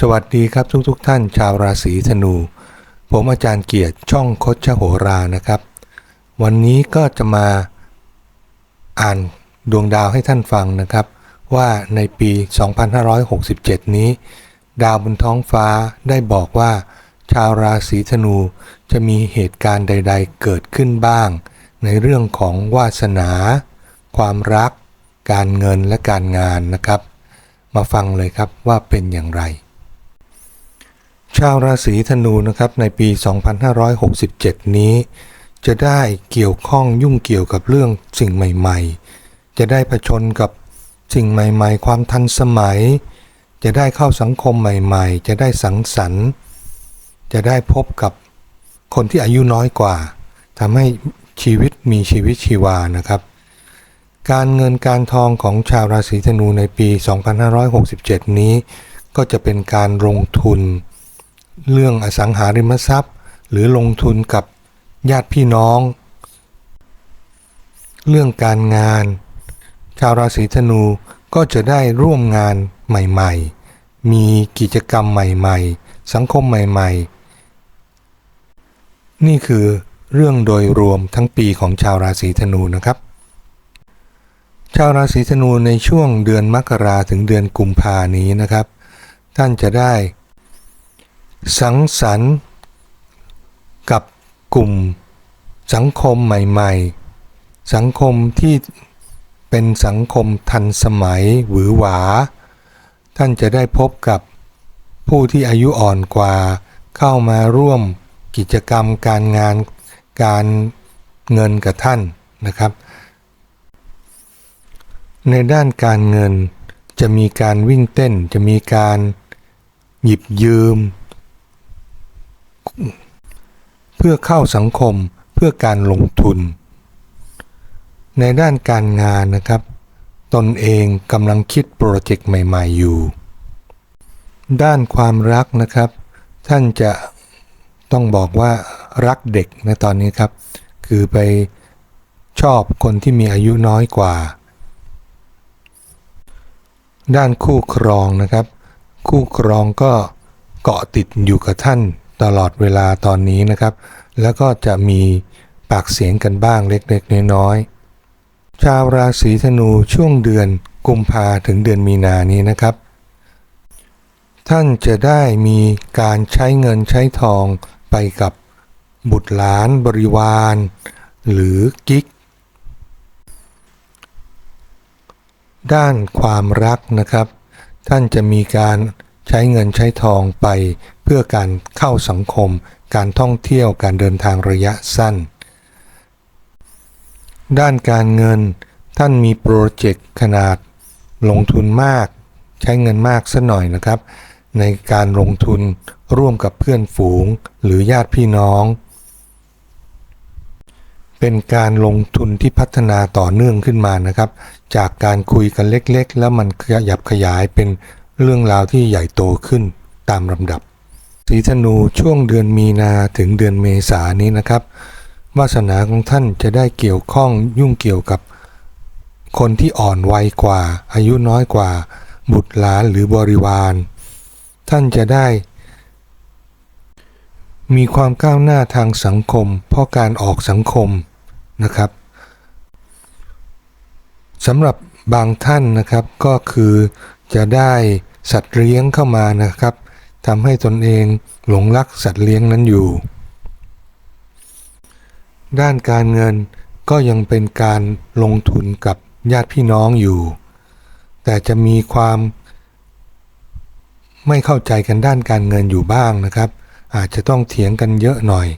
สวัสดีครับทุกๆทท่านชาวราศีธนู ผมอาจารย์เกียรติช่องคดชโหรานะครับ วันนี้ก็จะมาอ่านดวงดาวให้ท่านฟังนะครับ ว่าในปี 2567 นี้ ดาวบนท้องฟ้าได้บอกว่า ชาวราศีธนูจะมีเหตุการณ์ใด ๆ เกิดขึ้นบ้าง ในเรื่องของวาสนา ความรัก การเงินและการงานนะครับ มาฟังเลยครับว่าเป็นอย่างไร ชาวราศีธนูนะครับในปี 2567 นี้ จะได้เกี่ยวข้องยุ่งเกี่ยวกับเรื่องสิ่งใหม่ ๆ จะได้ผชนกับสิ่งใหม่ ๆ ความทันสมัย จะได้เข้าสังคมใหม่ ๆ จะได้สังสรรค์ จะได้พบกับคนที่อายุน้อยกว่าทำให้ชีวิตมีชีวิตชีวานะครับ การเงินการทองของชาวราศีธนูในปี 2567 นี้ ก็จะเป็นการลงทุน เรื่องอสังหาริมทรัพย์ หรือลงทุนกับญาติพี่น้อง เรื่องการงาน ชาวราศีธนูก็จะได้ร่วมงานใหม่ๆ มีกิจกรรมใหม่ๆ สังคมใหม่ๆ นี่คือเรื่องโดยรวมทั้งปีของชาวราศีธนูนะครับ ชาวราศีธนูในช่วงเดือนมกราถึงเดือนกุมภานี้นะครับ ท่านจะได้ สังสรรค์ กับกลุ่ม สังคมใหม่ ๆ สังคมที่เป็นสังคมทันสมัยหวือหวา ท่านจะได้พบกับผู้ที่อายุอ่อนกว่า เข้ามาร่วมกิจกรรมการงานการเงินกับท่านนะครับ ในด้านการเงินจะมีการวิ่งเต้นจะมีการหยิบยืม เพื่อเข้าสังคมเพื่อการลงทุน ในด้านการงานนะครับ ตนเองกำลังคิดโปรเจกต์ใหม่ๆอยู่ ด้านความรักนะครับ ท่านจะต้องบอกว่ารักเด็กในตอนนี้ครับ คือไปชอบคนที่มีอายุน้อยกว่า ด้านคู่ครองนะครับ คู่ครองก็เกาะติดอยู่กับท่าน ตลอดเวลาตอนนี้นะครับ แล้วก็จะมีปากเสียงกันบ้างเล็กๆน้อยๆชาวราศีธนูช่วงเดือนกุมภาถึงเดือนมีนานี้นะครับ ท่านจะได้มีการใช้เงินใช้ทองไปกับบุตรหลานบริวาร หรือกิ๊ก ด้านความรักนะครับ ท่านจะมีการ ใช้เงินใช้ทองไปเพื่อการเข้าสังคม การท่องเที่ยวการเดินทางระยะสั้น ด้านการเงินท่านมีโปรเจกต์ขนาดลงทุนมาก ใช้เงินมากสัหน่อยนะครับ ในการลงทุนร่วมกับเพื่อนฝูงหรือญาติพี่น้อง เป็นการลงทุนที่พัฒนาต่อเนื่องขึ้นมานะครับ จากการคุยกันเล็กๆ แล้วมันขยับขยายเป็น เรื่องราวที่ใหญ่โตขึ้นตามลำดับสีธนูช่วงเดือนมีนาถึงเดือนเมษานี้นะครับ วาสนาของท่านจะได้เกี่ยวข้องยุ่งเกี่ยวกับ คนที่อ่อนวัยกว่า อายุน้อยกว่า บุตรหลานหรือบริวาร ท่านจะได้ มีความก้าวหน้าทางสังคม เพราะการออกสังคมนะครับสำหรับบางท่านนะครับก็คือ จะได้สัตว์เลี้ยงเข้ามานะครับทำให้ตนเองหลงรักสัตว์เลี้ยงนั้นอยู่ ด้านการเงินก็ยังเป็นการลงทุนกับญาติพี่น้องอยู่ แต่จะมีความไม่เข้าใจกันด้านการเงินอยู่บ้างนะครับ อาจจะต้องเถียงกันเยอะหน่อย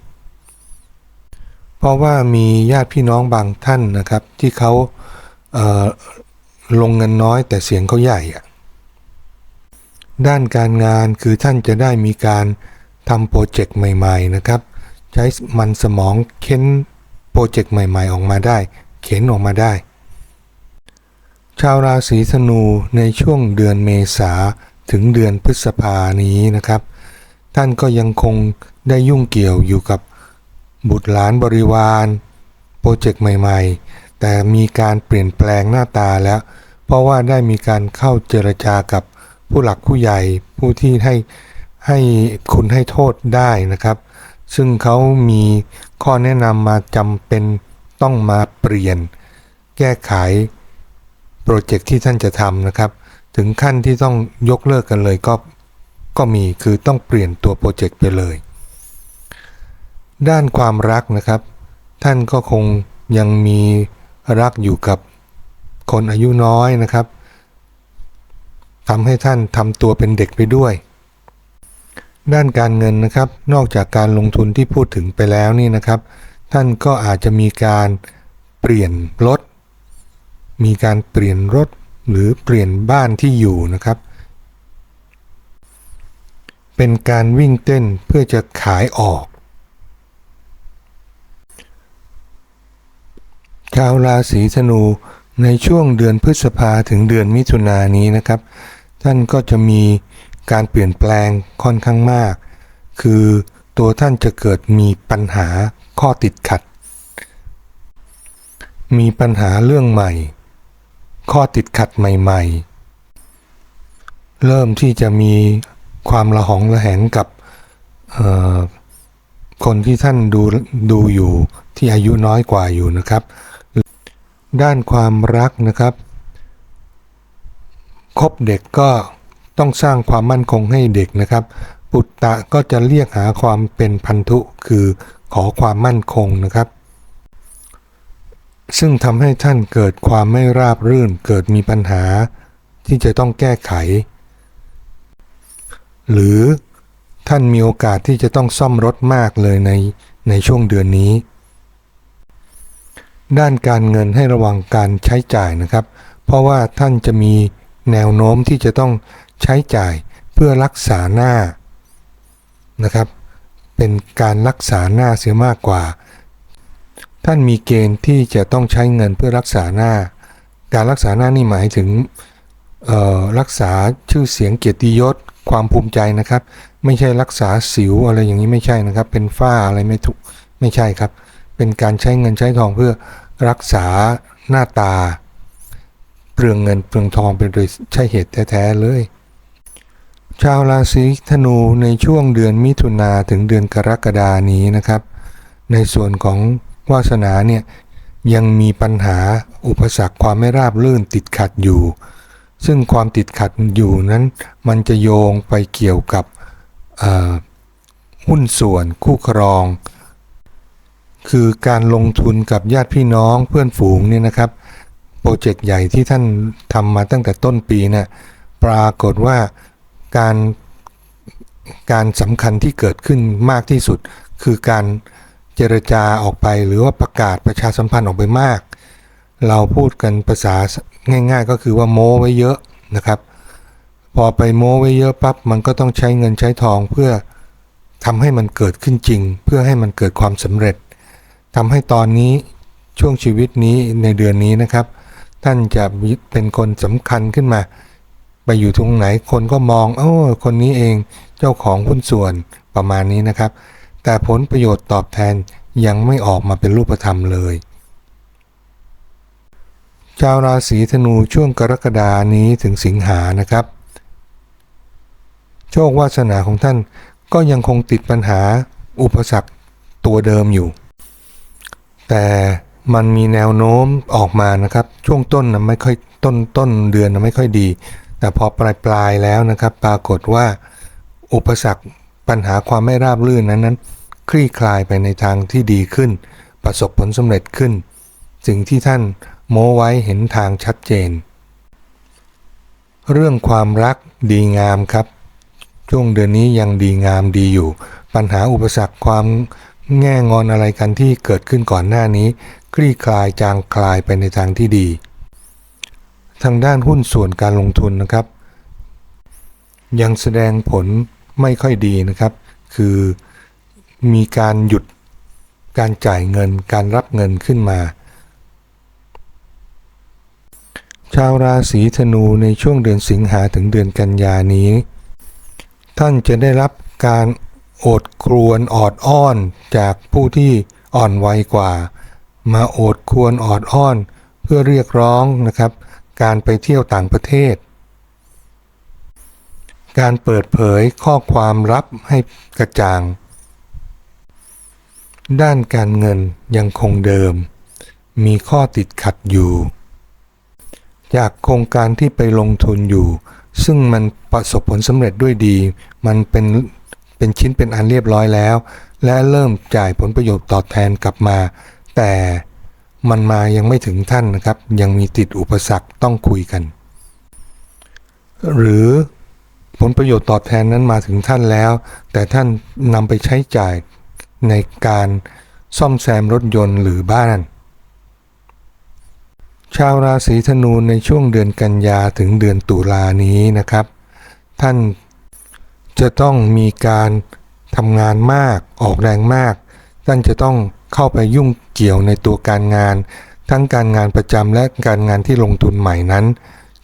เพราะว่ามีญาติพี่น้องบางท่านนะครับ ที่เขาเลงเงินน้อยแต่เสียงเขาใหญ่อะ ด้านการงานคือท่านจะได้มีการทำโปรเจกต์ใหม่ๆนะครับ ใช้มันสมองเค้นโปรเจกต์ใหม่ ๆ ออกมาได้ เข็นออกมาได้ ชาวราศีธนูในช่วงเดือนเมษาถึงเดือนพฤษภานี้นะครับ ท่านก็ยังคงได้ยุ่งเกี่ยวอยู่กับบุตรหลานบริวารโปรเจกต์ใหม่ ๆ แต่มีการเปลี่ยนแปลงหน้าตาแล้ว เพราะว่าได้มีการเข้าเจรจากับ ผู้หลักผู้ใหญ่ผู้ที่ให้ให้คุณให้โทษได้นะครับ ซึ่งเขามีข้อแนะนำมาจำเป็นต้องมาเปลี่ยน แก้ไขโปรเจกต์ที่ท่านจะทำนะครับ ถึงขั้นที่ต้องยกเลิกกันเลยก็ก็มีคือต้องเปลี่ยนตัวโปรเจกต์ไปเลย ด้านความรักนะครับ ท่านก็คงยังมีรักอยู่กับคนอายุน้อยนะครับ ทำให้ท่านทำตัวเป็นเด็กไปด้วย ด้านการเงินนะครับ นอกจากการลงทุนที่พูดถึงไปแล้วนี่นะครับ ท่านก็อาจจะมีการเปลี่ยนรถ มีการเปลี่ยนรถหรือเปลี่ยนบ้านที่อยู่นะครับ เป็นการวิ่งเต้นเพื่อจะขายออก ชาวราศีธนูในช่วงเดือนพฤษภาถึงเดือนมิถุนายนนี้นะครับ ท่านก็จะมีการเปลี่ยนแปลงค่อนข้างมาก คือตัวท่านจะเกิดมีปัญหาข้อติดขัด มีปัญหาเรื่องใหม่ ข้อติดขัดใหม่ๆ เริ่มที่จะมีความระหองระแหงกับคนที่ท่านดูดูอยู่ที่อายุน้อยกว่าอยู่นะครับ ด้านความรักนะครับ คบเด็กก็ต้องสร้างความมั่นคงให้เด็กนะครับ ปุตตะก็จะเรียกหาความเป็นพันธุคือขอความมั่นคงนะครับ ซึ่งทำให้ท่านเกิดความไม่ราบรื่นเกิดมีปัญหา ที่จะต้องแก้ไข หรือท่านมีโอกาสที่จะต้องซ่อมรถมากเลยในในช่วงเดือนนี้ ด้านการเงินให้ระวังการใช้จ่ายนะครับ เพราะว่าท่านจะมี แนวโน้มที่จะต้องใช้จ่ายเพื่อรักษาหน้านะครับ เป็นการรักษาหน้าเสียมากกว่า ท่านมีเกณฑ์ที่จะต้องใช้เงินเพื่อรักษาหน้า การรักษาหน้านี่หมายถึงรักษาชื่อเสียงเกียรติยศความภูมิใจนะครับ ไม่ใช่รักษาสิวอะไรอย่างนี้ไม่ใช่นะครับ เป็นฝ้าอะไรไม่ถูกไม่ใช่ครับ เป็นการใช้เงินใช้ทองเพื่อรักษาหน้าตา เปลืองเงินเปลืองทองเป็นโดยใช่เหตุแท้ๆเลย ชาวราศีธนูในช่วงเดือนมิถุนาถึงเดือนกรกฎานี้นะครับ ในส่วนของวาสนาเนี่ยยังมีปัญหาอุปสรรคความไม่ราบรื่นติดขัดอยู่ ซึ่งความติดขัดอยู่นั้น มันจะโยงไปเกี่ยวกับหุ้นส่วนคู่ครอง คือการลงทุนกับญาติพี่น้องเพื่อนฝูงเนี่ยนะครับ รเจกต์ใหญ่ที่ท่านทำมาตั้งแต่ต้นปีเนี่ยปรากฏว่าการการสำคัญที่เกิดขึ้นมากที่สุด คือการเจรจาออกไปหรือว่าประกาศประชาสัมพันธ์ออกไปมาก เราพูดกันภาษาง่าย ๆ ก็คือว่าโม้ไว้เยอะนะครับ พอไปโม้ไว้เยอะปั๊บมันก็ต้องใช้เงินใช้ทองเพื่อทำให้มันเกิดขึ้นจริง เพื่อให้มันเกิดความสำเร็จทำให้ตอนนี้ช่วงชีวิตนี้ในเดือนนี้นะครับ ท่านจะเป็นคนสำคัญขึ้นมา ไปอยู่ตรงไหนคนก็มองโอ้คนนี้เองเจ้าของหุ้นส่วนประมาณนี้นะครับ แต่ผลประโยชน์ตอบแทนยังไม่ออกมาเป็นรูปธรรมเลย ชาวราศีธนูช่วงกรกฎานี้ถึงสิงหานะครับ โชควาสนาของท่านก็ยังคงติดปัญหาอุปสรรคตัวเดิมอยู่ แต่ มันมีแนวโน้มออกมานะครับ ช่วงต้นนะไม่ค่อยต้นต้นเดือนนะไม่ค่อยดี แต่พอปลายปลายแล้วนะครับ ปรากฏว่า อุปสรรคปัญหาความไม่ราบรื่นนั้นนั้น คลี่คลายไปในทางที่ดีขึ้น ประสบผลสำเร็จขึ้น สิ่งที่ท่านโม้ไว้เห็นทางชัดเจน เรื่องความรักดีงามครับ ช่วงเดือนนี้ยังดีงามดีอยู่ ปัญหาอุปสรรคความแง่งอนอะไรกันที่เกิดขึ้นก่อนหน้านี้ คลี่คลายจางคลายไปในทางที่ดี ทางด้านหุ้นส่วนการลงทุนนะครับ ยังแสดงผลไม่ค่อยดีนะครับ คือมีการหยุดการจ่ายเงินการรับเงินขึ้นมา ชาวราศีธนูในช่วงเดือนสิงหาถึงเดือนกันยานี้ ท่านจะได้รับการโอดครวนออดอ้อนจากผู้ที่อ่อนวัยกว่า มาโอดควนออดอ้อน เพื่อเรียกร้องนะครับ การไปเที่ยวต่างประเทศ การเปิดเผยข้อความลับให้กระจ่าง ด้านการเงินยังคงเดิม มีข้อติดขัดอยู่ จากโครงการที่ไปลงทุนอยู่ ซึ่งมันประสบผลสำเร็จด้วยดี มันเป็นเป็นชิ้นเป็นอันเรียบร้อยแล้ว และเริ่มจ่ายผลประโยชน์ตอบแทนกลับมา แต่มันมายังไม่ถึงท่านนะครับ ยังมีติดอุปสรรคต้องคุยกัน หรือผลประโยชน์ตอบแทนนั้นมาถึงท่านแล้ว แต่ท่านนำไปใช้จ่ายในการซ่อมแซมรถยนต์หรือบ้าน ชาวราศีธนูในช่วงเดือนกันยาถึงเดือนตุลานี้นะครับ ท่านจะต้องมีการทำงานมากออกแรงมาก ท่านจะต้อง เข้าไปยุ่งเกี่ยวในตัวการงาน ทั้งการงานประจำและการงานที่ลงทุนใหม่นั้น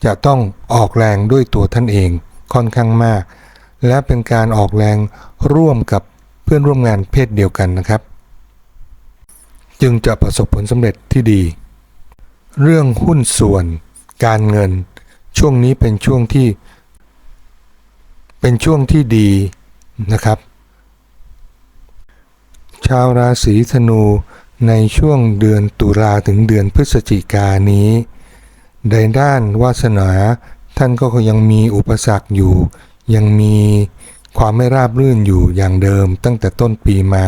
จะต้องออกแรงด้วยตัวท่านเองค่อนข้างมาก และเป็นการออกแรงร่วมกับเพื่อนร่วมงานเพศเดียวกันนะครับ จึงจะประสบผลสำเร็จที่ดี เรื่องหุ้นส่วน การเงิน ช่วงนี้เป็นช่วงที่ เป็นช่วงที่ดีนะครับ ชาวราศีธนูในช่วงเดือนตุลาถึงเดือนพฤศจิกานนี้ ในด้านวาสนาท่านก็ยังมีอุปสรรคอยู่ ยังมีความไม่ราบรื่นอยู่อย่างเดิม ตั้งแต่ต้นปีมา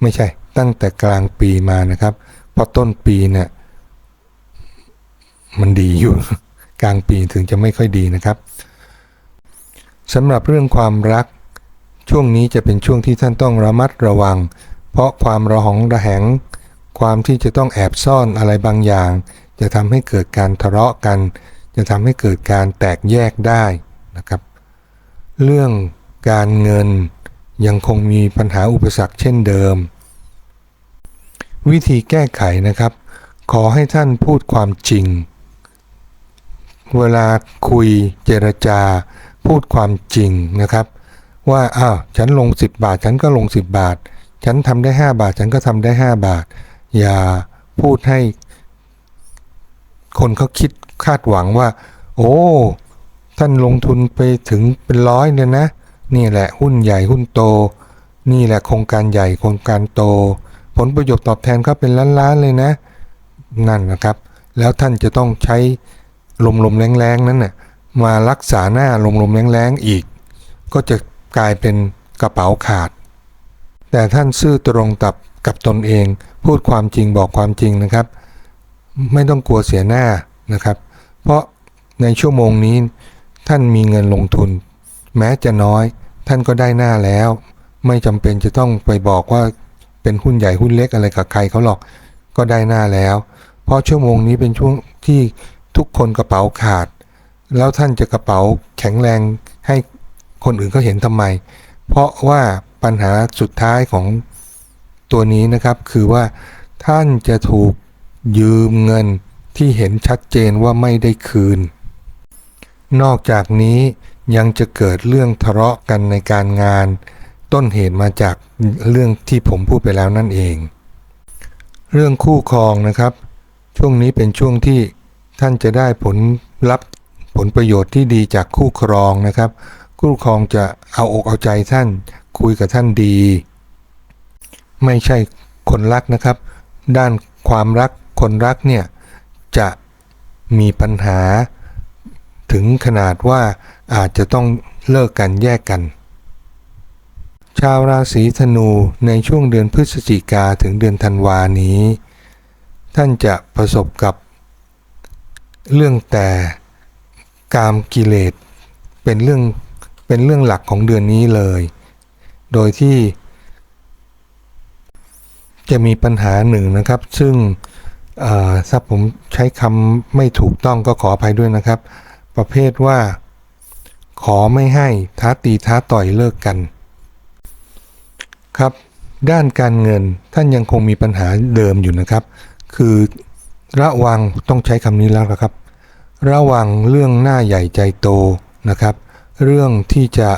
ไม่ใช่ ตั้งแต่กลางปีมานะครับเพราะต้นปีเนี่ยมันดีอยู่ กลางปีถึงจะไม่ค่อยดีนะครับสำหรับเรื่องความรักช่วงนี้จะเป็นช่วงที่ท่านต้องระมัดระวัง เพราะความระหองระแหง ความที่จะต้องแอบซ่อนอะไรบางอย่าง จะทำให้เกิดการทะเลาะกัน จะทำให้เกิดการแตกแยกได้นะครับ เรื่องการเงินยังคงมีปัญหาอุปสรรคเช่นเดิม วิธีแก้ไขนะครับ ขอให้ท่านพูดความจริง เวลาคุยเจรจา พูดความจริงนะครับ ว่าอ้าวฉันลง 10 บาท ฉันก็ลง 10 บาท ฉันทำได้ 5 บาท ฉันก็ทำได้ 5 บาท อย่าพูดให้คนเขาคิดคาดหวังว่า โอ้ ท่านลงทุนไปถึงเป็นร้อยเนี่ยนะ นี่แหละหุ้นใหญ่หุ้นโต นี่แหละโครงการใหญ่โครงการโต ผลประโยชน์ตอบแทนเขาเป็นล้านๆเลยนะ นั่นนะครับ แล้วท่านจะต้องใช้ลมๆแรงๆนั้นน่ะมารักษาหน้าลมๆแรงๆอีก ก็จะกลายเป็นกระเป๋าขาด แต่ท่านซื่อตรงตับกับตนเอง พูดความจริงบอกความจริงนะครับ ไม่ต้องกลัวเสียหน้านะครับ เพราะในชั่วโมงนี้ท่านมีเงินลงทุน แม้จะน้อย ท่านก็ได้หน้าแล้ว ไม่จำเป็นจะต้องไปบอกว่าเป็นหุ้นใหญ่หุ้นเล็กอะไรกับใครเขาหรอกก็ได้หน้าแล้ว เพราะชั่วโมงนี้เป็นช่วงที่ทุกคนกระเป๋าขาด แล้วท่านจะกระเป๋าแข็งแรงให้คนอื่นเขาเห็นทำไม เพราะว่า ปัญหาสุดท้ายของตัวนี้นะครับ คือว่าท่านจะถูกยืมเงินที่เห็นชัดเจนว่าไม่ได้คืน นอกจากนี้ยังจะเกิดเรื่องทะเลาะกันในการงาน ต้นเหตุมาจากเรื่องที่ผมพูดไปแล้วนั่นเอง เรื่องคู่ครองนะครับ ช่วงนี้เป็นช่วงที่ท่านจะได้ผลรับผลประโยชน์ที่ดีจากคู่ครองนะครับ คู่ครองจะเอาอกเอาใจท่าน คุยกับท่านดี ไม่ใช่คนรักนะครับ ด้านความรักคนรักเนี่ยจะมีปัญหาถึงขนาดว่าอาจจะต้องเลิกกันแยกกัน ชาวราศีธนูในช่วงเดือนพฤศจิกาถึงเดือนธันวานี้ ท่านจะประสบกับ เรื่องแต่กามกิเลสเป็นเรื่องเป็นเรื่องหลักของเดือนนี้เลย โดยที่ จะมีปัญหาหนึ่งนะครับ ซึ่งถ้าผมใช้คำไม่ถูกต้องก็ขออภัยด้วยนะครับ ประเภทว่า ขอไม่ให้ท้าตีท้าต่อยเลิกกัน ครับ ด้านการเงินท่านยังคงมีปัญหาเดิมอยู่นะครับ คือระวังต้องใช้คำนี้แล้วครับ ระวังเรื่องหน้าใหญ่ใจโตนะครับ เรื่องที่จะ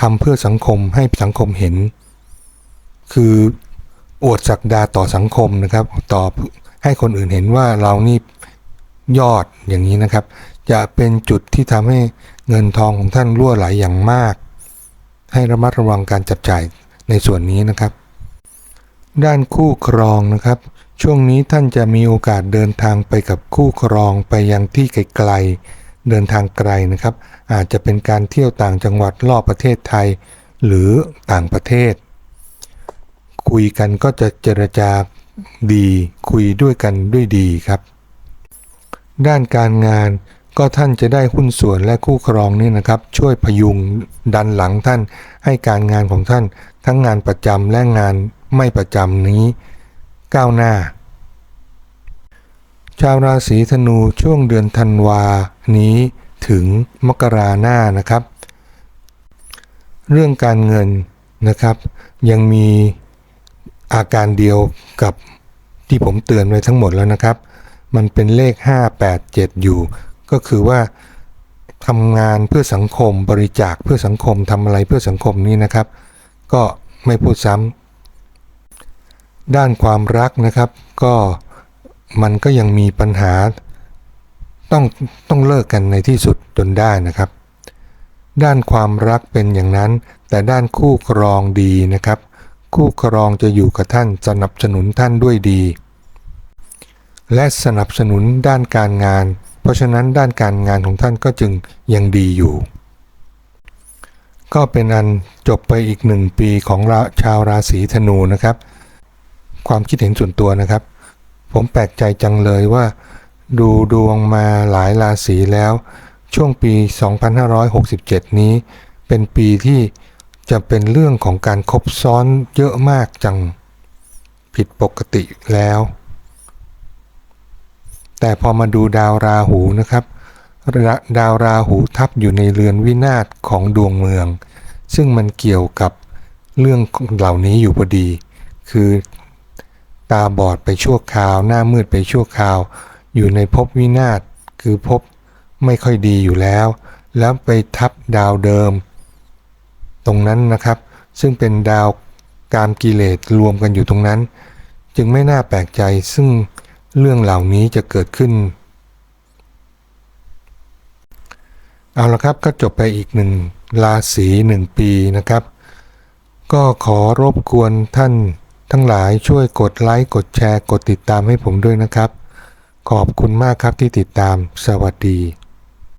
ทำเพื่อสังคมให้สังคมเห็น คืออวดศักดาต่อสังคมนะครับ ต่อให้คนอื่นเห็นว่าเรานี่ยอดอย่างนี้นะครับ จะเป็นจุดที่ทำให้เงินทองของท่านรั่วไหลอย่างมาก ให้ระมัดระวังการจับจ่ายในส่วนนี้นะครับ ด้านคู่ครองนะครับ ช่วงนี้ท่านจะมีโอกาสเดินทางไปกับคู่ครองไปยังที่ไกลๆ เดินทางไกลนะครับ อาจจะเป็นการเที่ยวต่างจังหวัดรอบประเทศไทย หรือต่างประเทศ คุยกันก็จะเจรจาดีคุยด้วยกันด้วยดีครับ ด้านการงานก็ท่านจะได้หุ้นส่วนและคู่ครองนี่นะครับ ช่วยพยุงดันหลังท่านให้การงานของท่านทั้งงานประจำและงานไม่ประจำนี้ก้าวหน้า ชาวราศีธนูช่วงเดือนธันวานี้ถึงมกราหน้านะครับ เรื่องการเงินนะครับ ยังมีอาการเดียวกับที่ผมเตือนไว้ทั้งหมดแล้วนะครับ มันเป็นเลข 5 8 7 อยู่ ก็คือว่าทำงานเพื่อสังคมบริจาคเพื่อสังคมทำอะไรเพื่อสังคมนี้นะครับ ก็ไม่พูดซ้ำด้านความรักนะครับ ก็ มันก็ยังมีปัญหาต้องต้องเลิกกันในที่สุดจนได้นะครับ ด้านความรักเป็นอย่างนั้น แต่ด้านคู่ครองดีนะครับ คู่ครองจะอยู่กับท่านสนับสนุนท่านด้วยดี และสนับสนุนด้านการงาน เพราะฉะนั้นด้านการงานของท่านก็จึงยังดีอยู่ ก็เป็นอันจบไปอีกหนึ่งปีของชาวราศีธนูนะครับ ความคิดเห็นส่วนตัวนะครับ ผมแปลกใจจังเลยว่า ดูดวงมาหลายราศีแล้ว ช่วงปี 2567 นี้ เป็นปีที่จะเป็นเรื่องของการครบซ้อนเยอะมากจังผิดปกติแล้ว แต่พอมาดูดาวราหูนะครับ ดาวราหูทับอยู่ในเรือนวินาศของดวงเมือง ซึ่งมันเกี่ยวกับเรื่องเหล่านี้อยู่พอดี คือ ตาบอดไปชั่วคราว หน้ามืดไปชั่วคราว อยู่ในภพวินาศคือภพไม่ค่อยดีอยู่แล้ว แล้วไปทับดาวเดิม ตรงนั้นนะครับ ซึ่งเป็นดาวกามกิเลสรวมกันอยู่ตรงนั้น จึงไม่น่าแปลกใจซึ่งเรื่องเหล่านี้จะเกิดขึ้น เอาละครับก็จบไปอีกหนึ่งราศีหนึ่งปีนะครับ ก็ขอรบกวนท่าน ทั้งหลายช่วยกดไลค์กดแชร์ กดติดตามให้ผมด้วยนะครับ ขอบคุณมากครับที่ติดตามสวัสดี